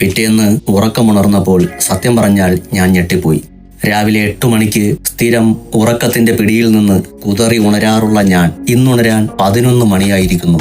പിറ്റേന്ന് ഉറക്കമുണർന്നപ്പോൾ സത്യം പറഞ്ഞാൽ ഞാൻ ഞെട്ടിപ്പോയി. രാവിലെ എട്ടു മണിക്ക് സ്ഥിരം ഉറക്കത്തിന്റെ പിടിയിൽ നിന്ന് കുതറി ഉണരാറുള്ള ഞാൻ ഇന്നുണരാൻ പതിനൊന്ന് മണിയായിരിക്കുന്നു.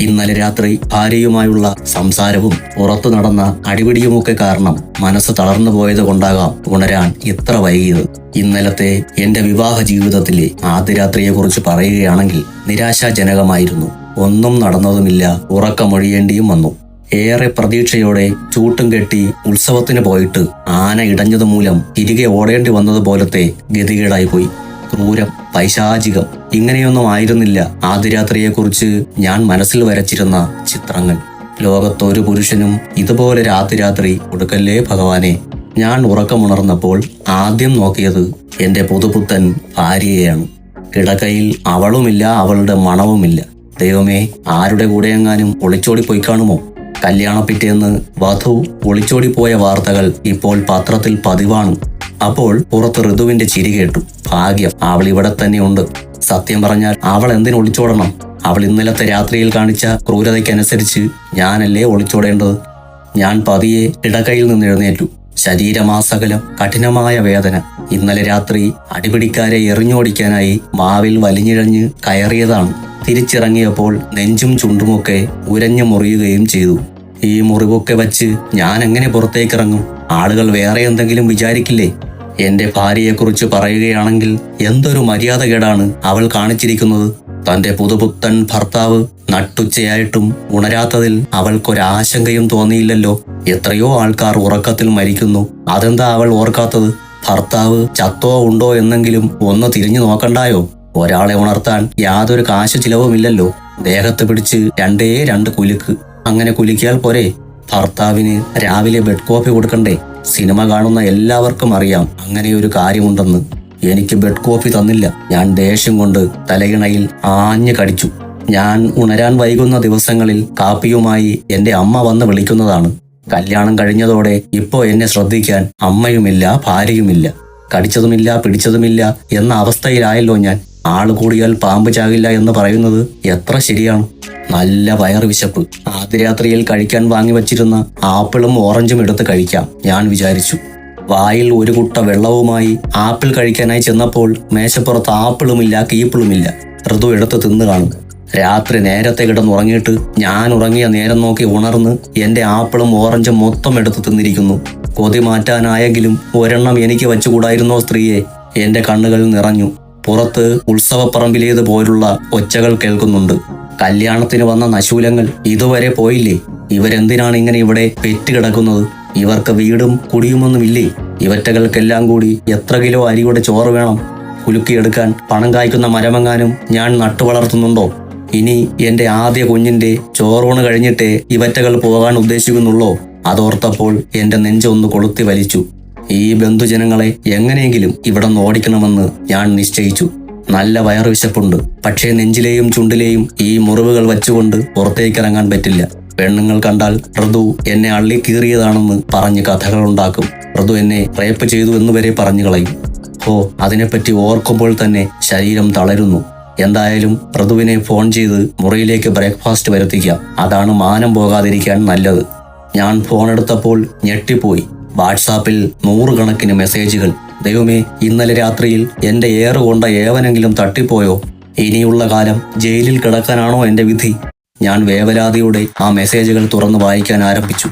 ഇന്നലെ രാത്രി ഭാര്യയുമായുള്ള സംസാരവും പുറത്തു നടന്ന അടിപിടിയുമൊക്കെ കാരണം മനസ്സ് തളർന്നു പോയത് കൊണ്ടാകാം ഉണരാൻ ഇത്ര വൈകിയത്. ഇന്നലത്തെ എന്റെ വിവാഹ ജീവിതത്തിലെ ആദ്യ രാത്രിയെക്കുറിച്ച് പറയുകയാണെങ്കിൽ നിരാശാജനകമായിരുന്നു. ഒന്നും നടന്നതുമില്ല ഉറക്കമൊഴിയേണ്ടിയും വന്നു. ഏറെ പ്രതീക്ഷയോടെ ചൂട്ടും കെട്ടി ഉത്സവത്തിന് പോയിട്ട് ആന ഇടഞ്ഞതു മൂലം തിരികെ ഓടേണ്ടി വന്നതുപോലത്തെ ഗതികേടായി പോയി. ക്രൂരം പൈശാചികം. ഇങ്ങനെയൊന്നും ആയിരുന്നില്ല ആദ്യരാത്രിയെക്കുറിച്ച് ഞാൻ മനസ്സിൽ വരച്ചിരുന്ന ചിത്രങ്ങൾ. ലോകത്തൊരു പുരുഷനും ഇതുപോലെ രാത്രിരാത്രി രാത്രി കൊടുക്കല്ലേ ഭഗവാനെ? ഞാൻ ഉറക്കമുണർന്നപ്പോൾ ആദ്യം നോക്കിയത് എന്റെ പുതുപുത്തൻ ഭാര്യയെയാണ്. കിടക്കയിൽ അവളുമില്ല അവളുടെ മണവുമില്ല. ദൈവമേ ആരുടെ കൂടെയെങ്ങാനും ഒളിച്ചോടി പോയി കാണുമോ? കല്യാണ പിറ്റേന്ന് വധു ഒളിച്ചോടിപ്പോയ വാർത്തകൾ ഇപ്പോൾ പത്രത്തിൽ പതിവാണ്. അപ്പോൾ പുറത്ത് ഋതുവിന്റെ ചിരി കേട്ടു. ഭാഗ്യം അവൾ ഇവിടെ തന്നെയുണ്ട്. സത്യം പറഞ്ഞാൽ അവൾ എന്തിനു ഒളിച്ചോടണം? അവൾ ഇന്നലത്തെ രാത്രിയിൽ കാണിച്ച ക്രൂരതയ്ക്കനുസരിച്ച് ഞാനല്ലേ ഒളിച്ചോടേണ്ടത്? ഞാൻ പതിയെ ഇടക്കയിൽ നിന്ന് എഴുന്നേറ്റു. ശരീരമാസകലം കഠിനമായ വേദന. ഇന്നലെ രാത്രി അടിപിടിക്കാരെ എറിഞ്ഞോടിക്കാനായി മാവിൽ വലിഞ്ഞിഴഞ്ഞ് കയറിയതാണ്. തിരിച്ചിറങ്ങിയപ്പോൾ നെഞ്ചും ചുണ്ടുമൊക്കെ ഉരഞ്ഞു മുറിയുകയും ചെയ്തു. ഈ മുറിവൊക്കെ വച്ച് ഞാൻ എങ്ങനെ പുറത്തേക്ക് ഇറങ്ങും ആളുകൾ വേറെ എന്തെങ്കിലും വിചാരിക്കില്ലേ? എന്റെ ഭാര്യയെക്കുറിച്ച് പറയുകയാണെങ്കിൽ എന്തൊരു മര്യാദകേടാണ് അവൾ കാണിച്ചിരിക്കുന്നത്? തന്റെ പുതുപുത്തൻ ഭർത്താവ് നട്ടുച്ചയായിട്ടും ഉണരാത്തതിൽ അവൾക്കൊരാശങ്കയും തോന്നിയില്ലല്ലോ. എത്രയോ ആൾക്കാർ ഉറക്കത്തിൽ മരിക്കുന്നു. അതെന്താ അവൾ ഓർക്കാത്തത്? ഭർത്താവ് ചത്തോ ഉണ്ടോ എന്നെങ്കിലും ഒന്ന് തിരിഞ്ഞു നോക്കണ്ടായോ? ഒരാളെ ഉണർത്താൻ യാതൊരു കാശ് ചിലവുമില്ലല്ലോ. ദേഹത്ത് പിടിച്ച് രണ്ടേ രണ്ട് കുലുക്ക്. അങ്ങനെ കുലുക്കിയാൽ പോരെ. ഭർത്താവിന് രാവിലെ ബെഡ് കോഫി കൊടുക്കണ്ടേ. സിനിമ കാണുന്ന എല്ലാവർക്കും അറിയാം. അങ്ങനെ ഒരു കാര്യമുണ്ടെന്ന്. എനിക്ക് ബെഡ് കോഫി തന്നില്ല. ഞാൻ ദേഷ്യം കൊണ്ട് തലയിണയിൽ ആഞ്ഞു കടിച്ചു. ഞാൻ ഉണരാൻ വൈകുന്ന ദിവസങ്ങളിൽ കാപ്പിയുമായി എന്റെ അമ്മ വന്ന് വിളിക്കുന്നതാണ്. കല്യാണം കഴിഞ്ഞതോടെ ഇപ്പോ എന്നെ ശ്രദ്ധിക്കാൻ അമ്മയുമില്ല ഭാര്യയുമില്ല. കടിച്ചതുമില്ല പിടിച്ചതുമില്ല എന്ന അവസ്ഥയിലായല്ലോ ഞാൻ. ആൾ കൂടിയാൽ പാമ്പ് ചാകില്ല എന്ന് പറയുന്നത് എത്ര ശരിയാണ്? നല്ല വയറുവിശപ്പ് ആദ്യരാത്രിയിൽ കഴിക്കാൻ വാങ്ങി വച്ചിരുന്ന ആപ്പിളും ഓറഞ്ചും എടുത്ത് കഴിക്കാം ഞാൻ വിചാരിച്ചു. വായിൽ ഒരു കുട്ട വെള്ളവുമായി ആപ്പിൾ കഴിക്കാനായി ചെന്നപ്പോൾ മേശപ്പുറത്ത് ആപ്പിളുമില്ല കീപ്പിളുമില്ല ഋതു എടുത്ത് തിന്നു കാണും. രാത്രി നേരത്തെ കിടന്നുറങ്ങിയിട്ട് ഞാൻ ഉറങ്ങിയ നേരം നോക്കി ഉണർന്ന് എന്റെ ആപ്പിളും ഓറഞ്ചും മൊത്തം എടുത്ത് തിന്നിരിക്കുന്നു. കൊതി മാറ്റാനായെങ്കിലും ഒരെണ്ണം എനിക്ക് വച്ചുകൂടായിരുന്നോ സ്ത്രീയെ? എന്റെ കണ്ണുകൾ നിറഞ്ഞു. പുറത്ത് ഉത്സവപ്പറമ്പിലേതുപോലുള്ള ഒച്ചകൾ കേൾക്കുന്നുണ്ട്. കല്യാണത്തിന് വന്ന നശൂലങ്ങൾ ഇതുവരെ പോയില്ലേ? ഇവരെന്തിനാണ് ഇങ്ങനെ ഇവിടെ പെറ്റുകിടക്കുന്നത്? ഇവർക്ക് വീടും കുടിയുമൊന്നുമില്ലേ? ഇവറ്റകൾക്കെല്ലാം കൂടി എത്ര കിലോ അരിയുടെ ചോറ് വേണം? കുലുക്കിയെടുക്കാൻ പണം കായ്ക്കുന്ന മരമെങ്ങാനും ഞാൻ നട്ടുവളർത്തുന്നുണ്ടോ ഇനി എന്റെ ആദ്യ കുഞ്ഞിന്റെ ചോറൂണ് കഴിഞ്ഞിട്ടേ ഇവറ്റകൾ പോകാൻ ഉദ്ദേശിക്കുന്നുള്ളോ? അതോർത്തപ്പോൾ എന്റെ നെഞ്ചൊന്ന് കൊളുത്തി വലിച്ചു. ഈ ബന്ധുജനങ്ങളെ എങ്ങനെയെങ്കിലും ഇവിടെ നിന്ന് ഓടിക്കണമെന്ന് ഞാൻ നിശ്ചയിച്ചു. നല്ല വയറുവിശപ്പുണ്ട് പക്ഷേ നെഞ്ചിലെയും ചുണ്ടിലെയും ഈ മുറിവുകൾ വച്ചുകൊണ്ട് പുറത്തേക്കിറങ്ങാൻ പറ്റില്ല. പെണ്ണുങ്ങൾ കണ്ടാൽ ഋതു എന്നെ അള്ളി കീറിയതാണെന്ന് പറഞ്ഞ് കഥകളുണ്ടാക്കും. ഋതു എന്നെ റേപ്പ് ചെയ്തു എന്ന് വരെ പറഞ്ഞു കളയും. ഓ അതിനെപ്പറ്റി ഓർക്കുമ്പോൾ തന്നെ ശരീരം തളരുന്നു. എന്തായാലും ഋതുവിനെ ഫോൺ ചെയ്ത് മുറിയിലേക്ക് ബ്രേക്ക്ഫാസ്റ്റ് വരുത്തിക്കാം. അതാണ് മാനം പോകാതിരിക്കാൻ നല്ലത്. ഞാൻ ഫോൺ എടുത്തപ്പോൾ ഞെട്ടിപ്പോയി. വാട്സാപ്പിൽ നൂറുകണക്കിന് മെസ്സേജുകൾ. ദൈവമേ ഇന്നലെ രാത്രിയിൽ എന്റെ ഏറ് കൊണ്ട ഏവനെങ്കിലും തട്ടിപ്പോയോ? ഇനിയുള്ള കാലം ജയിലിൽ കിടക്കാനാണോ എന്റെ വിധി? ഞാൻ വേവലാതിയോടെ ആ മെസ്സേജുകൾ തുറന്നു വായിക്കാൻ ആരംഭിച്ചു.